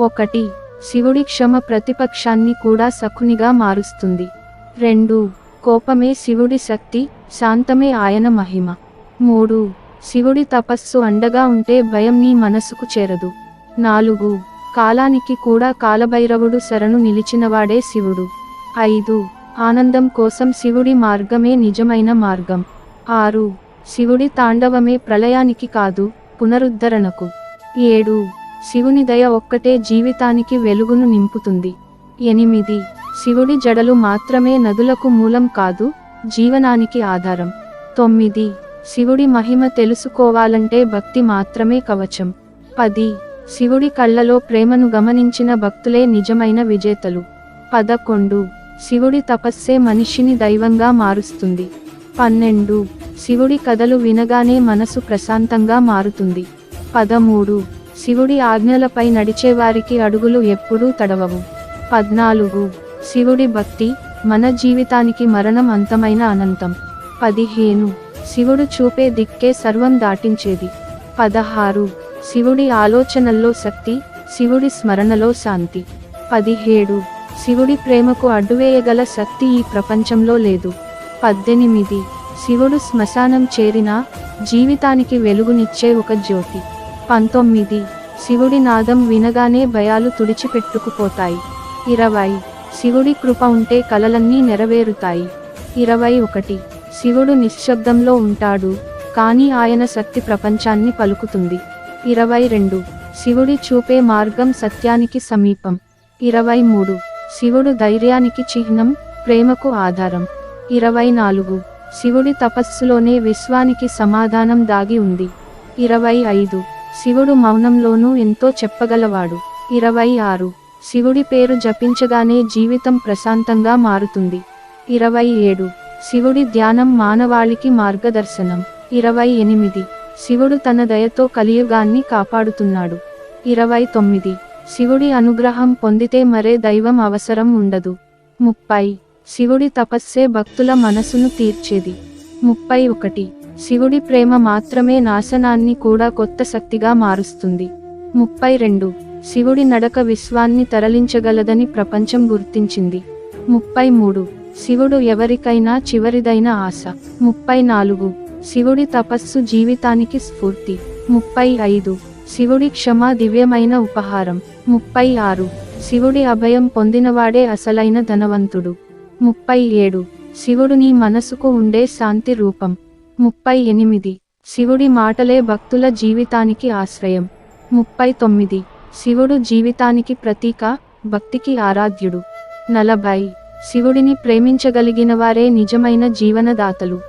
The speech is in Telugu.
ఒకటి శివుడి క్షమ ప్రతిపక్షాన్ని కూడా సఖునిగా మారుస్తుంది. రెండు కోపమే శివుడి శక్తి శాంతమే ఆయన మహిమ. మూడు శివుడి తపస్సు అండగా ఉంటే భయం నీ మనసుకు చేరదు. నాలుగు కాలానికి కూడా కాలభైరవుడు శరణు నిలిచినవాడే శివుడు. ఐదు ఆనందం కోసం శివుడి మార్గమే నిజమైన మార్గం. ఆరు శివుడి తాండవమే ప్రళయానికి కాదు పునరుద్ధరణకు. ఏడు శివుని దయ ఒక్కటే జీవితానికి వెలుగును నింపుతుంది. ఎనిమిది. శివుడి జడలు మాత్రమే నదులకు మూలం కాదు జీవనానికి ఆధారం. తొమ్మిది. శివుడి మహిమ తెలుసుకోవాలంటే భక్తి మాత్రమే కవచం. పది. శివుడి కళ్ళలో ప్రేమను గమనించిన భక్తులే నిజమైన విజేతలు. పదకొండు. శివుడి తపస్సే మనిషిని దైవంగా మారుస్తుంది. పన్నెండు. శివుడి కథలు వినగానే మనసు ప్రశాంతంగా మారుతుంది. పదమూడు. శివుడి ఆజ్ఞలపై నడిచేవారికి అడుగులు ఎప్పుడూ తడవవు. పద్నాలుగు. శివుడి భక్తి మన జీవితానికి మరణం అంతమైన అనంతం. పదిహేను. శివుడు చూపే దిక్కే సర్వం దాటించేది. పదహారు. శివుడి ఆలోచనల్లో శక్తి శివుడి స్మరణలో శాంతి. పదిహేడు. శివుడి ప్రేమకు అడ్డువేయగల శక్తి ఈ ప్రపంచంలో లేదు. పద్దెనిమిది. శివుడు శ్మశానం చేరినా జీవితానికి వెలుగునిచ్చే ఒక జ్యోతి. పంతొమ్మిది. శివుడి నాదం వినగానే భయాలు తుడిచిపెట్టుకుపోతాయి. ఇరవై. శివుడి కృప ఉంటే కలలన్నీ నెరవేరుతాయి. ఇరవై ఒకటి. శివుడు నిశ్శబ్దంలో ఉంటాడు కానీ ఆయన శక్తి ప్రపంచాన్ని పలుకుతుంది. ఇరవై రెండు. శివుడి చూపే మార్గం సత్యానికి సమీపం. ఇరవై మూడు. శివుడు ధైర్యానికి చిహ్నం ప్రేమకు ఆధారం. ఇరవై నాలుగు. శివుడి తపస్సులోనే విశ్వానికి సమాధానం దాగి ఉంది. ఇరవై ఐదు. శివుడు మౌనంలోనూ ఎంతో చెప్పగలవాడు. ఇరవై ఆరు. శివుడి పేరు జపించగానే జీవితం ప్రశాంతంగా మారుతుంది. ఇరవై ఏడు. శివుడి ధ్యానం మానవాళికి మార్గదర్శనం. ఇరవై ఎనిమిది. శివుడు తన దయతో కలియుగాన్ని కాపాడుతున్నాడు. ఇరవై తొమ్మిది. శివుడి అనుగ్రహం పొందితే మరే దైవం అవసరం ఉండదు. ముప్పై. శివుడి తపస్సే భక్తుల మనసును తీర్చేది. ముప్పై ఒకటి. శివుడి ప్రేమ మాత్రమే నాశనాన్ని కూడా కొత్త శక్తిగా మారుస్తుంది. ముప్పై రెండు. శివుడి నడక విశ్వాన్ని తరలించగలదని ప్రపంచం గుర్తించింది. ముప్పై మూడు. శివుడు ఎవరికైనా చివరిదైన ఆశ. ముప్పై నాలుగు. శివుడి తపస్సు జీవితానికి స్ఫూర్తి. ముప్పై ఐదు. శివుడి క్షమ దివ్యమైన ఉపహారం. ముప్పై ఆరు. శివుడి అభయం పొందినవాడే అసలైన ధనవంతుడు. ముప్పై ఏడు. శివుడు నీ మనసుకు ఉండే శాంతి రూపం. ముప్పై ఎనిమిది. శివుడి మాటలే భక్తుల జీవితానికి ఆశ్రయం. ముప్పై తొమ్మిది. శివుడు జీవితానికి ప్రతీక భక్తికి ఆరాధ్యుడు. నలభై. శివుడిని ప్రేమించగలిగిన వారే నిజమైన జీవనదాతలు.